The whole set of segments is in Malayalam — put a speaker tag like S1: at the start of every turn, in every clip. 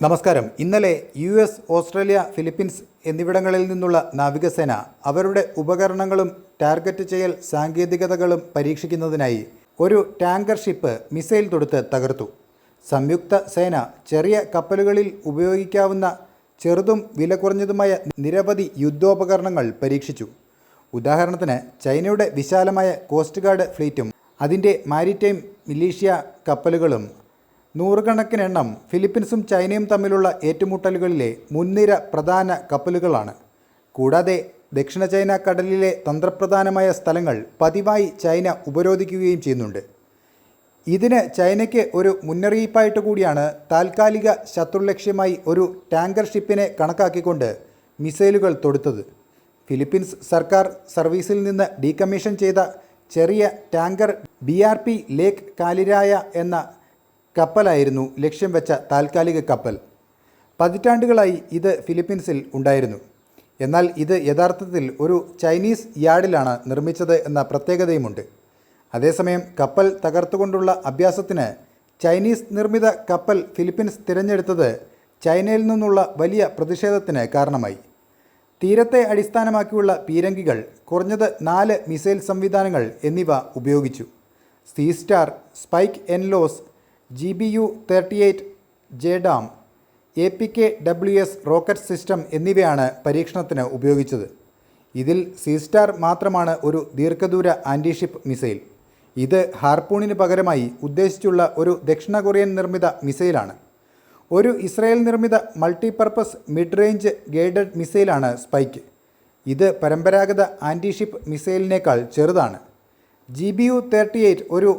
S1: നമസ്കാരം. ഇന്നലെ യു എസ് ഓസ്ട്രേലിയ ഫിലിപ്പീൻസ് എന്നിവിടങ്ങളിൽ നിന്നുള്ള നാവികസേന അവരുടെ ഉപകരണങ്ങളും ടാർഗറ്റ് ചെയ്യൽ സാങ്കേതികതകളും പരീക്ഷിക്കുന്നതിനായി ഒരു ടാങ്കർ ഷിപ്പ് മിസൈൽ തൊടുത്ത് തകർത്തു. സംയുക്ത സേന ചെറിയ കപ്പലുകളിൽ ഉപയോഗിക്കാവുന്ന ചെറുതും വില കുറഞ്ഞതുമായ നിരവധി യുദ്ധോപകരണങ്ങൾ പരീക്ഷിച്ചു. ഉദാഹരണത്തിന് ചൈനയുടെ വിശാലമായ കോസ്റ്റ് ഗാർഡ് ഫ്ലീറ്റും അതിന്റെ മാരിടൈം മിലീഷ്യ കപ്പലുകളും നൂറുകണക്കിനെണ്ണം ഫിലിപ്പീൻസും ചൈനയും തമ്മിലുള്ള ഏറ്റുമുട്ടലുകളിലെ മുൻനിര പ്രധാന കപ്പലുകളാണ്. കൂടാതെ ദക്ഷിണ ചൈന കടലിലെ തന്ത്രപ്രധാനമായ സ്ഥലങ്ങൾ പതിവായി ചൈന ഉപരോധിക്കുകയും ചെയ്യുന്നുണ്ട്. ഇതിന് ചൈനയ്ക്ക് ഒരു മുന്നറിയിപ്പായിട്ട് കൂടിയാണ് താൽക്കാലിക ശത്രുലക്ഷ്യമായി ഒരു ടാങ്കർ ഷിപ്പിനെ കണക്കാക്കിക്കൊണ്ട് മിസൈലുകൾ തൊടുത്തത്. ഫിലിപ്പീൻസ് സർക്കാർ സർവീസിൽ നിന്ന് ഡീകമ്മീഷൻ ചെയ്ത ചെറിയ ടാങ്കർ ബി ആർ പി ലേക്ക് കാലിരായ എന്ന കപ്പലായിരുന്നു ലക്ഷ്യം വെച്ച താൽക്കാലിക കപ്പൽ. പതിറ്റാണ്ടുകളായി ഇത് ഫിലിപ്പീൻസിൽ ഉണ്ടായിരുന്നു. എന്നാൽ ഇത് യഥാർത്ഥത്തിൽ ഒരു ചൈനീസ് യാർഡിലാണ് നിർമ്മിച്ചത് എന്ന പ്രത്യേകതയുമുണ്ട്. അതേസമയം കപ്പൽ തകർത്തുകൊണ്ടുള്ള അഭ്യാസത്തിന് ചൈനീസ് നിർമ്മിത കപ്പൽ ഫിലിപ്പീൻസ് തിരഞ്ഞെടുത്തത് ചൈനയിൽ നിന്നുള്ള വലിയ പ്രതിഷേധത്തിന് കാരണമായി. തീരത്തെ അടിസ്ഥാനമാക്കിയുള്ള പീരങ്കികൾ കുറഞ്ഞത് നാല് മിസൈൽ സംവിധാനങ്ങൾ എന്നിവ ഉപയോഗിച്ചു. See star spike എൻലോസ് G B U thirty eight JDAM A P K W S rocket system എന്നിവയാണ് പരീക്ഷണത്തിന് ഉപയോഗിച്ചത്. ഇതിൽ സി സ്റ്റാർ മാത്രമാണ് ഒരു ദീർഘദൂര ആന്റിഷിപ്പ് മിസൈൽ ഇത് ഹാർപൂണിന് പകരമായി ഉദ്ദേശിച്ചുള്ള ഒരു ദക്ഷിണ കൊറിയൻ നിർമ്മിത മിസൈലാണ് ഒരു ഇസ്രായേൽ നിർമ്മിത മൾട്ടിപർപ്പസ് മിഡ് റേഞ്ച് ഗൈഡഡ് മിസൈലാണ് സ്പൈക്ക് ഇത് പരമ്പരാഗത ആന്റിഷിപ്പ് മിസൈലിനേക്കാൾ ചെറുതാണ്. G B U thirty eight ഒരു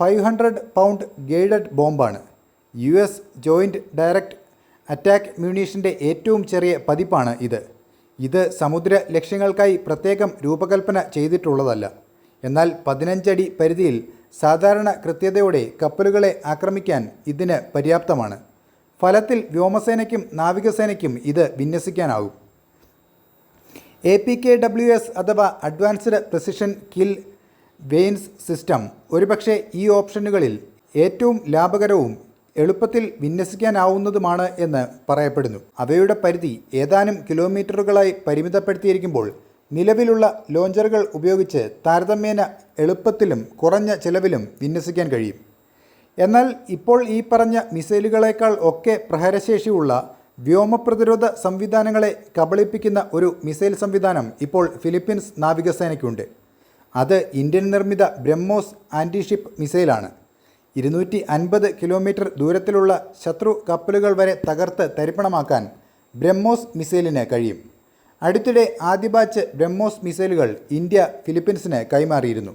S1: five hundred pound guided ബോംബാണ്. U S joint direct attack മ്യൂണീഷന്റെ ഏറ്റവും ചെറിയ പതിപ്പാണ് ഇത്. ഇത് സമുദ്ര ലക്ഷ്യങ്ങൾക്കായി പ്രത്യേകം രൂപകൽപ്പന ചെയ്തിട്ടുള്ളതല്ല. എന്നാൽ പതിനഞ്ചടി പരിധിയിൽ സാധാരണ കൃത്യതയോടെ കപ്പലുകളെ ആക്രമിക്കാൻ ഇതിന് പര്യാപ്തമാണ്. ഫലത്തിൽ വ്യോമസേനയ്ക്കും നാവികസേനയ്ക്കും ഇത് വിന്യസിക്കാനാവും. A P K W S അഥവാ advanced precision kill weapons system. ഒരുപക്ഷെ ഈ ഓപ്ഷനുകളിൽ ഏറ്റവും ലാഭകരവും എളുപ്പത്തിൽ വിന്യസിക്കാനാവുന്നതുമാണ് എന്ന് പറയപ്പെടുന്നു. അവയുടെ പരിധി ഏതാനും കിലോമീറ്ററുകളായി പരിമിതപ്പെടുത്തിയിരിക്കുമ്പോൾ നിലവിലുള്ള ലോഞ്ചറുകൾ ഉപയോഗിച്ച് താരതമ്യേന എളുപ്പത്തിലും കുറഞ്ഞ ചിലവിലും വിന്യസിക്കാൻ കഴിയും. എന്നാൽ ഇപ്പോൾ ഈ പറഞ്ഞ മിസൈലുകളേക്കാൾ ഒക്കെ പ്രഹരശേഷിയുള്ള വ്യോമപ്രതിരോധ സംവിധാനങ്ങളെ കബളിപ്പിക്കുന്ന ഒരു മിസൈൽ സംവിധാനം ഇപ്പോൾ ഫിലിപ്പീൻസ് നാവികസേനയ്ക്കുണ്ട്. അത് ഇന്ത്യൻ നിർമ്മിത ബ്രഹ്മോസ് ആന്റിഷിപ്പ് മിസൈലാണ്. ഇരുന്നൂറ്റി അൻപത് കിലോമീറ്റർ ദൂരത്തിലുള്ള ശത്രു കപ്പലുകൾ വരെ തകർത്ത് തരിപ്പണമാക്കാൻ ബ്രഹ്മോസ് മിസൈലിന് കഴിയും. അടുത്തിടെ ആദ്യ ബാച്ച് ബ്രഹ്മോസ് മിസൈലുകൾ ഇന്ത്യ ഫിലിപ്പീൻസിന് കൈമാറിയിരുന്നു.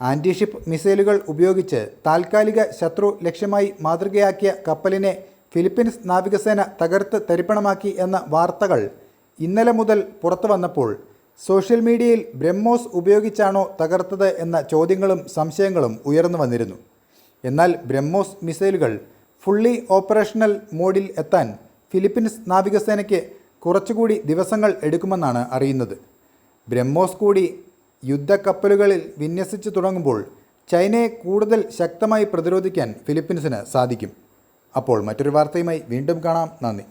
S1: ആന്റിഷിപ്പ് മിസൈലുകൾ ഉപയോഗിച്ച് താൽക്കാലിക ശത്രു ലക്ഷ്യമായി മാതൃകയാക്കിയ കപ്പലിനെ ഫിലിപ്പീൻസ് നാവികസേന തകർത്ത് തരിപ്പണമാക്കി എന്ന വാർത്തകൾ ഇന്നലെ മുതൽ പുറത്തു വന്നപ്പോൾ സോഷ്യൽ മീഡിയയിൽ ബ്രഹ്മോസ് ഉപയോഗിച്ചാണോ തകർത്തത് എന്ന ചോദ്യങ്ങളും സംശയങ്ങളും ഉയർന്നു വന്നിരുന്നു. എന്നാൽ ബ്രഹ്മോസ് മിസൈലുകൾ ഫുള്ളി ഓപ്പറേഷണൽ മോഡിൽ എത്താൻ ഫിലിപ്പീൻസ് നാവികസേനയ്ക്ക് കുറച്ചുകൂടി ദിവസങ്ങൾ എടുക്കുമെന്നാണ് അറിയുന്നത്. ബ്രഹ്മോസ് കൂടി യുദ്ധക്കപ്പലുകളിൽ വിന്യസിച്ചു തുടങ്ങുമ്പോൾ ചൈനയെ കൂടുതൽ ശക്തമായി പ്രതിരോധിക്കാൻ ഫിലിപ്പീൻസിന് സാധിക്കും. അപ്പോൾ മറ്റൊരു വാർത്തയുമായി വീണ്ടും കാണാം. നന്ദി.